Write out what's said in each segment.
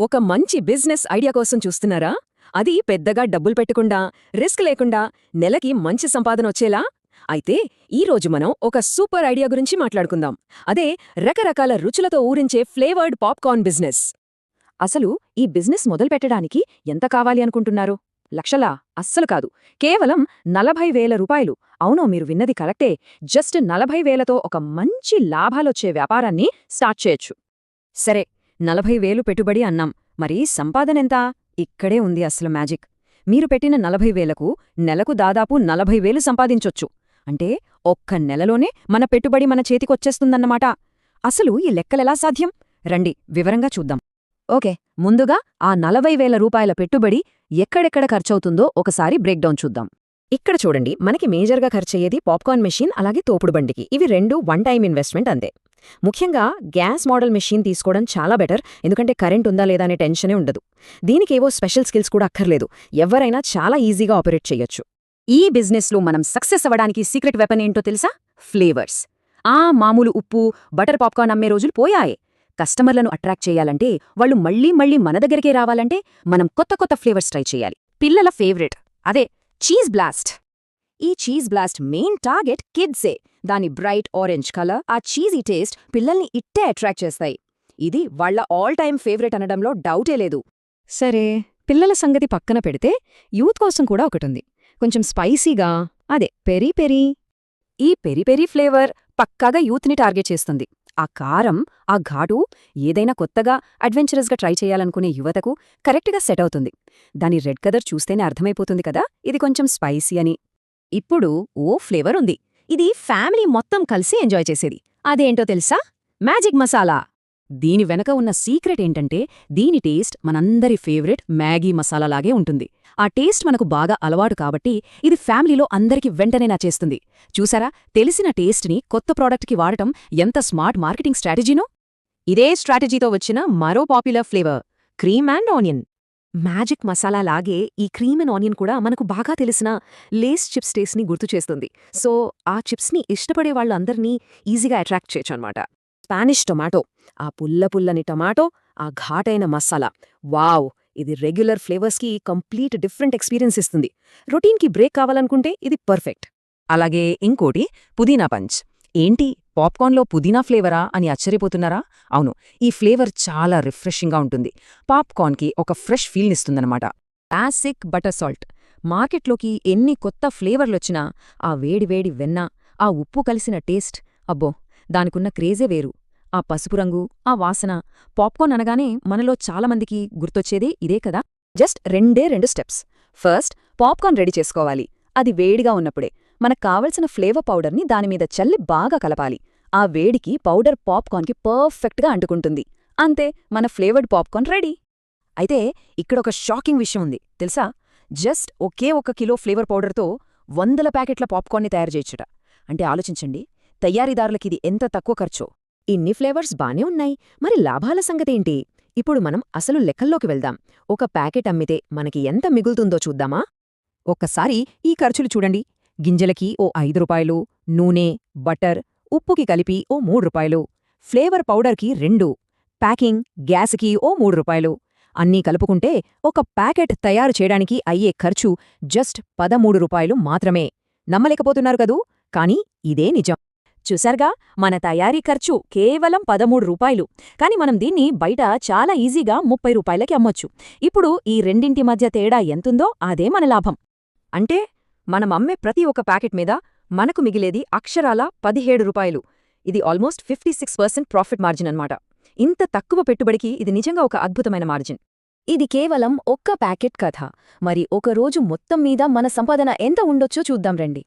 ఒక మంచి business idea కోసం చూస్తున్నారా? అది పెద్దగా డబ్బులు పెట్టకుండా రిస్క్ లేకుండా నెలకి మంచి సంపాదన వచ్చేలా? అయితే ఈ రోజు మనం ఒక సూపర్ ఐడియా గురించి మాట్లాడుకుందాం. అదే రకరకాల రుచులతో ఊరించే ఫ్లేవర్డ్ పాప్కార్న్ బిజినెస్. అసలు ఈ బిజినెస్ మొదలుపెట్టడానికి ఎంత కావాలి అనుకుంటున్నారు? లక్షలా? అస్సలు కాదు. కేవలం నలభై వేల రూపాయలు. అవును మీరు విన్నది కరెక్టే. జస్ట్ నలభై వేలతో ఒక మంచి లాభాలొచ్చే వ్యాపారాన్ని స్టార్ట్ చేయొచ్చు. సరే నలభై వేలు పెట్టుబడి అన్నాం. మరి సంపాదనెంత? ఇక్కడే ఉంది అసలు మ్యాజిక్. మీరు పెట్టిన నలభై వేలకు నెలకు దాదాపు నలభై వేలు సంపాదించొచ్చు. అంటే ఒక్క నెలలోనే మన పెట్టుబడి మన చేతికొచ్చేస్తుందన్నమాట. అసలు ఈ లెక్కలెలా సాధ్యం? రండి వివరంగా చూద్దాం. ఓకే ముందుగా ఆ నలభై వేల రూపాయల పెట్టుబడి ఎక్కడెక్కడ ఖర్చవుతుందో ఒకసారి బ్రేక్డౌన్ చూద్దాం. ఇక్కడ చూడండి మనకి మేజర్గా ఖర్చయ్యేది పాప్కార్న్ మెషిన్ అలాగే తోపుడు బండికి. ఇవి రెండు వన్ టైం ఇన్వెస్ట్మెంట్ అంతే. ముఖ్యంగా గ్యాస్ మోడల్ మెషిన్ తీసుకోవడం చాలా బెటర్ ఎందుకంటే కరెంట్ ఉందా లేదా అనే టెన్షనే ఉండదు. దీనికేవో స్పెషల్ స్కిల్స్ కూడా అక్కర్లేదు. ఎవరైనా చాలా ఈజీగా ఆపరేట్ చేయొచ్చు. ఈ బిజినెస్లో మనం సక్సెస్ అవ్వడానికి సీక్రెట్ వెపన్ ఏంటో తెలుసా? ఫ్లేవర్స్. ఆ మామూలు ఉప్పు బటర్ పాప్కార్న్ అమ్మే రోజులు పోయాయే. కస్టమర్లను అట్రాక్ట్ చేయాలంటే వాళ్ళు మళ్ళీ మళ్ళీ మన దగ్గరికే రావాలంటే మనం కొత్త కొత్త ఫ్లేవర్స్ ట్రై చేయాలి. పిల్లల ఫేవరెట్. అదే చీజ్ బ్లాస్ట్. ఈ చీజ్ బ్లాస్ట్ మెయిన్ టార్గెట్ కిడ్సే దాని బ్రైట్ ఆరెంజ్ కలర్ ఆ చీజీ టేస్ట్ పిల్లల్ని ఇట్టే అట్రాక్ట్ చేస్తాయి. ఇది వాళ్ళ ఆల్ టైమ్ ఫేవరెట్ అనడంలో డౌటే లేదు. సరే పిల్లల సంగతి పక్కన పెడితే యూత్ కోసం కూడా ఒకటుంది. కొంచెం స్పైసీగా అదే పెరీ పెరీ. ఈ పెరి పెరీ ఫ్లేవర్ పక్కాగా యూత్ని టార్గెట్ చేస్తుంది. ఆ కారం ఆ ఘాటు ఏదైనా కొత్తగా అడ్వెంచరస్గా ట్రై చేయాలనుకునే యువతకు కరెక్ట్గా సెట్ అవుతుంది. దాని రెడ్ కలర్ చూస్తేనే అర్థమైపోతుంది కదా? ఇది కొంచెం స్పైసీ అని. ఇప్పుడు ఓ ఫ్లేవర్ ఉంది. ఇది ఫ్యామిలీ మొత్తం కలిసి ఎంజాయ్ చేసేది. అదేంటో తెలుసా? మ్యాజిక్ మసాలా. దీని వెనక ఉన్న సీక్రెట్ ఏంటంటే దీని టేస్ట్ మనందరి ఫేవరెట్ మ్యాగీ మసాలాలాగే ఉంటుంది. ఆ టేస్ట్ మనకు బాగా అలవాటు కాబట్టి ఇది ఫ్యామిలీలో అందరికీ వెంటనే నచ్చేస్తుంది చూసారా? తెలిసిన టేస్ట్ని కొత్త ప్రోడక్ట్కి వాడటం ఎంత స్మార్ట్ మార్కెటింగ్ స్ట్రాటజీనో? ఇదే స్ట్రాటజీతో వచ్చిన మరో popular flavour cream and onion. Magic masala లాగే ఈ క్రీమ్ అండ్ ఆనియన్ కూడా మనకు బాగా తెలిసిన లేస్ చిప్స్ టేస్ట్ని గుర్తు చేస్తుంది. సో ఆ చిప్స్ని ఇష్టపడే వాళ్ళందరినీ ఈజీగా అట్రాక్ట్ చేయొచ్చు అనమాట స్పానిష్ టొమాటో ఆ పుల్ల పుల్లని టొమాటో ఆ ఘాటైన మసాలా. వావ్! ఇది రెగ్యులర్ ఫ్లేవర్స్కి కంప్లీట్ డిఫరెంట్ ఎక్స్పీరియన్స్ ఇస్తుంది. రొటీన్కి బ్రేక్ కావాలనుకుంటే ఇది పర్ఫెక్ట్. అలాగే ఇంకోటి పుదీనా పంచ్. ఏంటి? పాప్కార్న్లో పుదీనా ఫ్లేవరా అని ఆశ్చర్యపోతున్నారా? అవును ఈ ఫ్లేవర్ చాలా రిఫ్రెషింగ్గా ఉంటుంది. పాప్కార్న్కి ఒక ఫ్రెష్ ఫీల్నిస్తుందన్నమాట యాసిక్ బటర్ సాల్ట్. మార్కెట్లోకి ఎన్ని కొత్త ఫ్లేవర్లొచ్చినా ఆ వేడివేడి వెన్న ఆ ఉప్పు కలిసిన టేస్ట్ అబ్బో దానికున్న క్రేజే వేరు. ఆ పసుపు రంగు ఆ వాసన పాప్కార్న్ అనగానే మనలో చాలామందికి గుర్తొచ్చేదే ఇదే కదా? జస్ట్ రెండే రెండు స్టెప్స్. ఫస్ట్ పాప్కార్న్ రెడీ చేసుకోవాలి. అది వేడిగా ఉన్నప్పుడే. మనకు కావలసిన ఫ్లేవర్ పౌడర్ని దానిమీద చల్లి బాగా కలపాలి. ఆ వేడికి పౌడర్ పాప్కార్న్కి పర్ఫెక్ట్గా అంటుకుంటుంది. అంతే మన ఫ్లేవర్డ్ పాప్కార్న్ రెడీ. అయితే ఇక్కడొక షాకింగ్ విషయం ఉంది. తెలుసా? జస్ట్ ఒకే ఒక కిలో ఫ్లేవర్ పౌడర్తో వందల ప్యాకెట్ల పాప్కార్న్ని తయారు చేయొచ్చుట అంటే ఆలోచించండి తయారీదారులకిది ఎంత తక్కువ ఖర్చో. ఇన్ని ఫ్లేవర్స్ బానే ఉన్నాయి. మరి లాభాల సంగతేంటి? ఇప్పుడు మనం అసలు లెక్కల్లోకి వెళ్దాం. ఒక ప్యాకెట్ అమ్మితే మనకి ఎంత మిగులుతుందో చూద్దామా? ఒక్కసారి ఈ ఖర్చులు చూడండి. గింజలకి ఓ ఐదు రూపాయలు నూనె బటర్ ఉప్పుకి కలిపి ఓ మూడు రూపాయలు ఫ్లేవర్ పౌడర్కి రెండు ప్యాకింగ్ గ్యాస్కి ఓ మూడు రూపాయలు. అన్నీ కలుపుకుంటే ఒక ప్యాకెట్ తయారు చేయడానికి అయ్యే ఖర్చు జస్ట్ పదమూడు రూపాయలు మాత్రమే. నమ్మలేకపోతున్నారు కదూ? కానీ ఇదే నిజం. చూశారుగా? మన తయారీ ఖర్చు కేవలం పదమూడు రూపాయలు. కాని మనం దీన్ని బయట చాలా ఈజీగా ముప్పై రూపాయలకి అమ్మొచ్చు. ఇప్పుడు ఈ రెండింటి మధ్య తేడా ఎంతుందో అదే మన లాభం. అంటే మనం అమ్మే ప్రతి ఒక్క ప్యాకెట్ మీద మనకు మిగిలేది అక్షరాల పదిహేడు రూపాయలు. ఇది almost fifty six percent profit margin అన్నమాట. ఇంత తక్కువ పెట్టుబడికి ఇది నిజంగా ఒక అద్భుతమైన మార్జిన్. ఇది కేవలం ఒక్క ప్యాకెట్ కథ. మరి ఒక రోజు మొత్తం మీద మన సంపాదన ఎంత ఉండొచ్చో చూద్దాం రండి.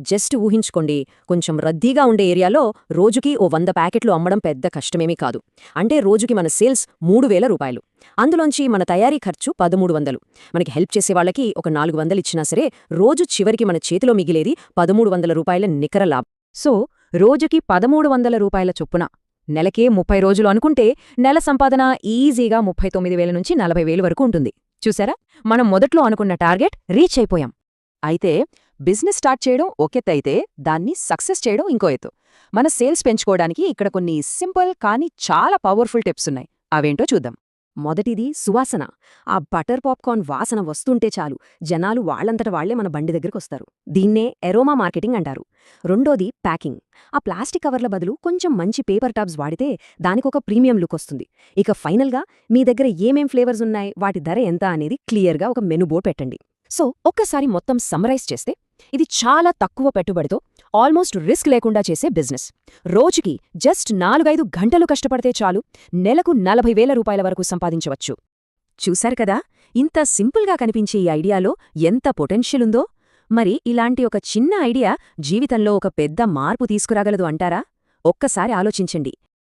జస్ట్ ఊహించుకోండి కొంచెం రద్దీగా ఉండే ఏరియాలో రోజుకి ఓ వంద ప్యాకెట్లు అమ్మడం పెద్ద కష్టమేమీ కాదు. అంటే రోజుకి మన సేల్స్ మూడు వేల రూపాయలు. అందులోంచి మన తయారీ ఖర్చు పదమూడు వందలు. మనకి హెల్ప్ చేసేవాళ్ళకి ఒక నాలుగు వందలు ఇచ్చినా సరే రోజు చివరికి మన చేతిలో మిగిలేది పదమూడు వందల రూపాయల నికర లాభం. సో రోజుకి పదమూడు వందల రూపాయల చొప్పున నెలకే ముప్పై రోజులు అనుకుంటే నెల సంపాదన ఈజీగా ముప్పై తొమ్మిది వేల నుంచి నలభై వేలు వరకు ఉంటుంది. చూసారా? మనం మొదట్లో అనుకున్న టార్గెట్ రీచ్ అయిపోయాం. అయితే బిజినెస్ స్టార్ట్ చేయడం ఒకెత్తైతే దాన్ని సక్సెస్ చేయడం ఇంకో ఎత్తు. మన సేల్స్ పెంచుకోవడానికి ఇక్కడ కొన్ని సింపుల్ కానీ చాలా పవర్ఫుల్ టిప్స్ ఉన్నాయి. అవేంటో చూద్దాం. మొదటిది సువాసన. ఆ బటర్ పాప్కార్న్ వాసన వస్తుంటే చాలు. జనాలు వాళ్ళంతట వాళ్ళే మన బండి దగ్గరకొస్తారు దీన్నే ఎరోమా మార్కెటింగ్ అంటారు. రెండోది ప్యాకింగ్. ఆ ప్లాస్టిక్ కవర్ల బదులు కొంచెం మంచి పేపర్ టాబ్స్ వాడితే దానికొక ప్రీమియం లుక్ వస్తుంది. ఇక ఫైనల్గా మీ దగ్గర ఏమేం ఫ్లేవర్స్ ఉన్నాయి? వాటి ధర ఎంత అనేది క్లియర్గా ఒక మెను బోర్డ్ పెట్టండి. సో ఒక్కసారి మొత్తం సమ్మరైజ్ చేస్తే ఇది చాలా తక్కువ పెట్టుబడితో ఆల్మోస్ట్ రిస్క్ లేకుండా చేసే బిజినెస్. రోజుకి జస్ట్ నాలుగైదు గంటలు కష్టపడితే చాలు నెలకు నలభై వేల రూపాయల వరకు సంపాదించవచ్చు. చూశారు కదా? ఇంత సింపుల్గా కనిపించే ఈ ఐడియాలో ఎంత పొటెన్షియల్ ఉందో? మరి ఇలాంటి ఒక చిన్న ఐడియా జీవితంలో ఒక పెద్ద మార్పు తీసుకురాగలదు అంటారా? ఒక్కసారి ఆలోచించండి.